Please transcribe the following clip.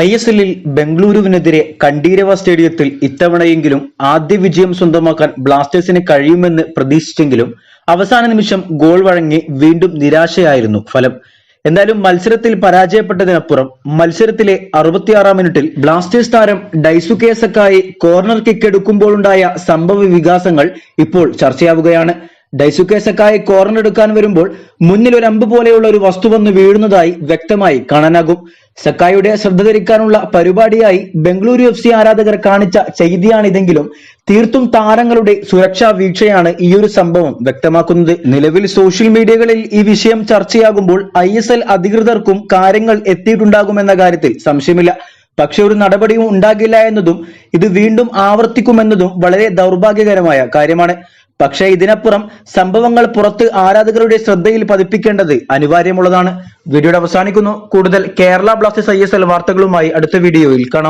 I S എല്ലിൽ ബംഗളൂരുവിനെതിരെ കണ്ടീരവ സ്റ്റേഡിയത്തിൽ ഇത്തവണയെങ്കിലും ആദ്യ വിജയം സ്വന്തമാക്കാൻ ബ്ലാസ്റ്റേഴ്സിന് കഴിയുമെന്ന് പ്രതീക്ഷിച്ചെങ്കിലും അവസാന നിമിഷം ഗോൾ വഴങ്ങി വീണ്ടും നിരാശയായിരുന്നു ഫലം. എന്തായാലും മത്സരത്തിൽ പരാജയപ്പെട്ടതിനപ്പുറം മത്സരത്തിലെ അറുപത്തിയാറാം മിനിറ്റിൽ ബ്ലാസ്റ്റേഴ്സ് താരം ഡൈസുകേസക്കായി കോർണർ കിക്ക് എടുക്കുമ്പോഴുണ്ടായ സംഭവ വികാസങ്ങൾ ഇപ്പോൾ ചർച്ചയാവുകയാണ്. ഡൈസുകെ സക്കായി കോർണർ എടുക്കാൻ വരുമ്പോൾ മുന്നിൽ ഒരു അമ്പ് പോലെയുള്ള ഒരു വസ്തു വന്ന് വീഴുന്നതായി വ്യക്തമായി കാണാനാകും. സക്കായുടെ ശ്രദ്ധ തിരിക്കാനുള്ള പരിപാടിയായി ബംഗളൂരു എഫ് സി ആരാധകർ കാണിച്ച ചെയ്തിയാണിതെങ്കിലും തീർത്തും താരങ്ങളുടെ സുരക്ഷാ വീക്ഷയാണ് ഈ ഒരു സംഭവം വ്യക്തമാക്കുന്നത്. നിലവിൽ സോഷ്യൽ മീഡിയകളിൽ ഈ വിഷയം ചർച്ചയാകുമ്പോൾ ഐ അധികൃതർക്കും കാര്യങ്ങൾ എത്തിയിട്ടുണ്ടാകുമെന്ന കാര്യത്തിൽ സംശയമില്ല. പക്ഷെ ഒരു നടപടിയും ഉണ്ടാകില്ല എന്നതും ഇത് വീണ്ടും ആവർത്തിക്കുമെന്നതും വളരെ ദൗർഭാഗ്യകരമായ കാര്യമാണ്. പക്ഷേ ഇതിനപ്പുറം സംഭവങ്ങൾ പുറത്ത് ആരാധകരുടെ ശ്രദ്ധയിൽ പതിപ്പിക്കേണ്ടത് അനിവാര്യമുള്ളതാണ്. വീഡിയോയുടെ അവസാനിക്കുന്നു. കൂടുതൽ കേരള ബ്ലാസ്റ്റേഴ്സ് ഐ വാർത്തകളുമായി അടുത്ത വീഡിയോയിൽ കാണാം.